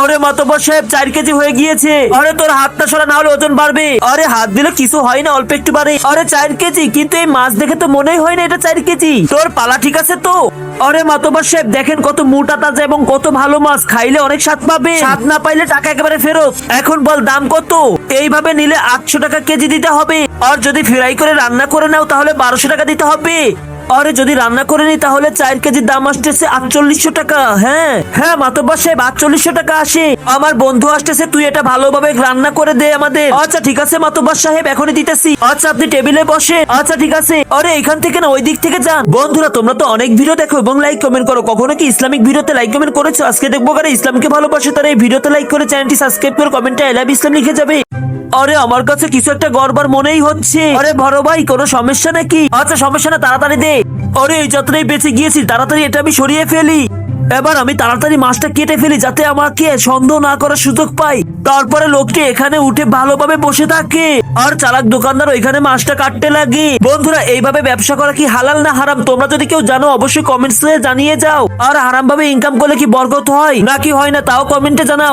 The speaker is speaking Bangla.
আরে মাতব্বর সাহেব, চার কেজি হয়ে গিয়েছে। আরে তোর হাতটা সরা না হলে ওজন বাড়বে। আরে হাত দিলে কিছু হয় না, অল্প একটু বাড়ে। আরে চার কেজি, কিন্তু এই মাছ দেখে তো মনেই হয় না এটা চার কেজি। তোর পালা ঠিক আছে তো? আরে মাতব্বর সাহেব, দেখেন কত মোটা, তাজা এবং কত ভালো মাছ। খাইলে অনেক স্বাদ পাবে। স্বাদ না পাইলে টাকা একেবারে ফেরত। এখন বল, দাম কত? এইভাবে নিলে আটশো টাকা কেজি দিতে হবে। আর যদি ফ্রাই করে রান্না করে নাও, তাহলে বারোশো টাকা দিতে হবে। আরে, যদি রান্না করে নি তাহলে চার কেজির দাম আসতেছে আটচল্লিশশো টাকা হ্যাঁ? হ্যাঁ মাতব্বর সাহেব, আটচল্লিশশো টাকা আসে। আমার বন্ধু আসতেছে, তুই এটা ভালোভাবে রান্না করে দে আমাদের। আচ্ছা ঠিক আছে, মাতব্বর সাহেব, এখনই দিতেছি। আচ্ছা আপনি টেবিলে বসে আচ্ছা ঠিক আছে। আরে, এখান থেকে না ওই দিক থেকে যান। বন্ধুরা, তোমরা তো অনেক ভিডিও দেখো এবং লাইক কমেন্ট করো। কখনো কি ইসলামিক ভিডিওতে লাইক কমেন্ট করেছ? আজকে দেখব কারা ইসলামকে ভালোবাসে, তারা এই ভিডিওতে লাইক করে চ্যানেলটি সাবস্ক্রাইব করে, কমেন্টে আই লাভ ইসলাম লিখে যাবে। আরে, আমার কাছে কিছু একটা গড়বার মনেই হচ্ছে। আরে বড় ভাই, কোনো সমস্যা নাকি? আচ্ছা সমস্যা না, তাড়াতাড়ি দে। আরে, এই যতটাই বেঁচে গিয়েছি, তাড়াতাড়ি এটা আমি সরিয়ে ফেলি। এবার আমি তাড়াতাড়ি মাছটা কেটে ফেলি, যাতে আমাকে সন্দেহ না করার সুযোগ পাই। তারপরে লোকটি এখানে উঠে ভালোভাবে বসে থাকে। আর চালাক দোকানদার ওইখানে মাছটা কাটতে লাগে। বন্ধুরা, এইভাবে ব্যবসা করা কি হালাল না হারাম? তোমরা যদি কেউ জানো, অবশ্যই কমেন্টস জানিয়ে যাও। আর হারাম ভাবে ইনকাম করলে কি বরকত হয়? নাকি হয় না, তাও কমেন্টে জানাও।